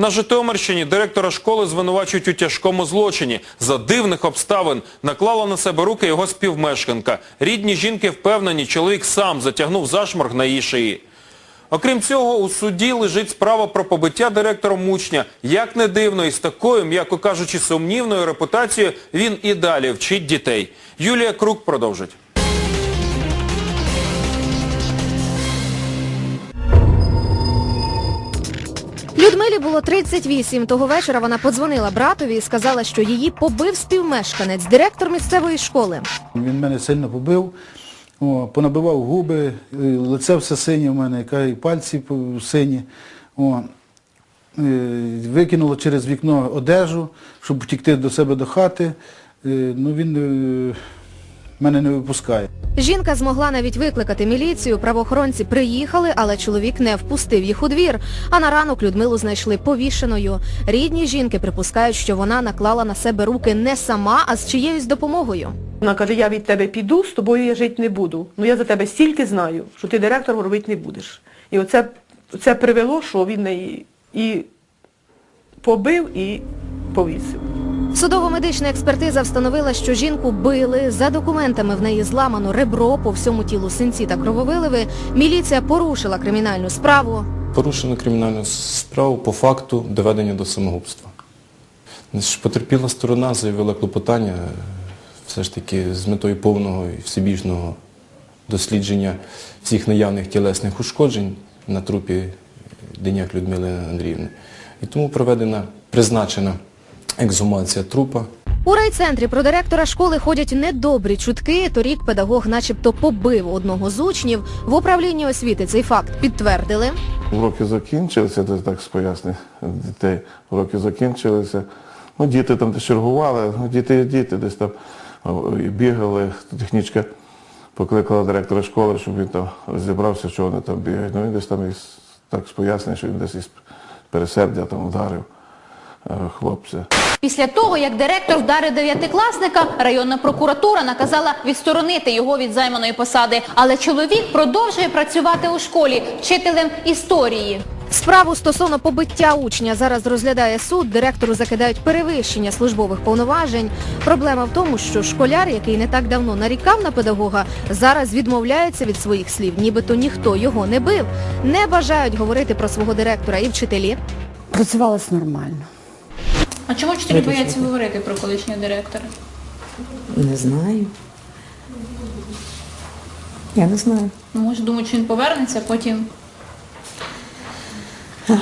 На Житомирщині директора школи звинувачують у тяжкому злочині. За дивних обставин наклала на себе руки його співмешканка. Рідні жінки впевнені, чоловік сам затягнув зашморг на її шиї. Окрім цього, у суді лежить справа про побиття директором учня. Як не дивно, із такою, м'яко кажучи, сумнівною репутацією він і далі вчить дітей. Юлія Крук продовжить. Людмилі було 38. Того вечора вона подзвонила братові і сказала, що її побив співмешканець, директор місцевої школи. Він мене сильно побив, о, понабивав губи, е, лице все синє в мене, і пальці сині. О, е, викинуло через вікно одежу, щоб втікти до себе до хати. Е, Ну він мене не випускає. Жінка змогла навіть викликати міліцію, правоохоронці приїхали, але чоловік не впустив їх у двір. А на ранок Людмилу знайшли повішеною. Рідні жінки припускають, що вона наклала на себе руки не сама, а з чиєюсь допомогою. Вона каже, я від тебе піду, з тобою я жити не буду. Ну я за тебе стільки знаю, що ти директором робити не будеш. І оце це привело, що він неї і побив, і повісив. Судово-медична експертиза встановила, що жінку били, за документами в неї зламано ребро, по всьому тілу синці та крововиливи. Міліція порушила кримінальну справу. Порушено кримінальну справу по факту доведення до самогубства. Потерпіла сторона заявила клопотання все ж таки з метою повного і всебіжного дослідження всіх наявних тілесних ушкоджень на трупі Деняк Людмили Андріївни. І тому проведена, призначена ексгумація трупа. У райцентрі про директора школи ходять недобрі чутки. Торік педагог начебто побив одного з учнів. В управлінні освіти цей факт підтвердили. Уроки закінчилися, це так з пояснень дітей. Уроки закінчилися. Ну, діти там десь чергували, ну, діти діти, десь там бігали. Технічка покликала директора школи, щоб він там розібрався, що вони там бігають. Ну він десь там із, так з пояснень, що він десь із пересердя там вдарив е, хлопця. Після того, як директор вдарив дев'ятикласника, районна прокуратура наказала відсторонити його від займаної посади. Але чоловік продовжує працювати у школі вчителем історії. Справу стосовно побиття учня зараз розглядає суд. Директору закидають перевищення службових повноважень. Проблема в тому, що школяр, який не так давно нарікав на педагога, зараз відмовляється від своїх слів, нібито ніхто його не бив. Не бажають говорити про свого директора і вчителі. Працювалось нормально. А чому вчителі бояться говорити про колишнього директора? Не знаю. Я не знаю. Ну, Може, думають, що він повернеться, а потім Ой,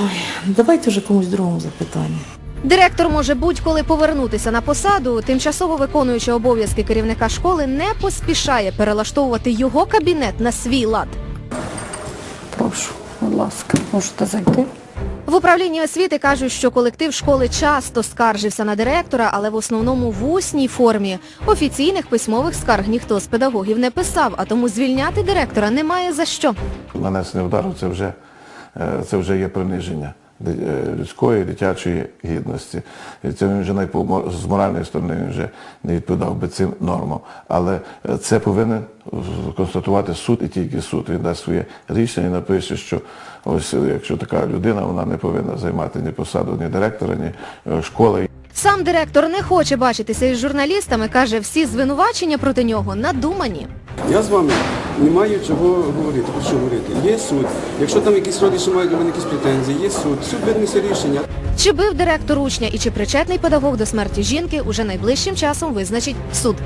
давайте вже комусь другому запитання. Директор може будь-коли повернутися на посаду. Тимчасово виконуючи обов'язки керівника школи не поспішає перелаштовувати його кабінет на свій лад. Прошу, будь ласка, можете зайти. В управлінні освіти кажуть, що колектив школи часто скаржився на директора, але в основному в усній формі. Офіційних письмових скарг ніхто з педагогів не писав, а тому звільняти директора немає за що. Це вже, е, це вже є приниження людської, дитячої гідності. Це він вже найпо- з моральної сторони він вже не відповідав би цим нормам. Але е, це повинен е, констатувати суд і тільки суд. Він дасть своє рішення і напише, що ось е, якщо така людина, вона не повинна займати ні посаду, ні директора, ні е, школи. Сам директор не хоче бачитися із журналістами, каже, всі звинувачення проти нього надумані. Я з вами не маю чого говорити, про що говорити. Є суд. Якщо там якісь родичі мають до мене якісь претензії, є суд. Суд винесе рішення. Чи бив директор учня і чи причетний педагог до смерті жінки, уже найближчим часом визначить суд.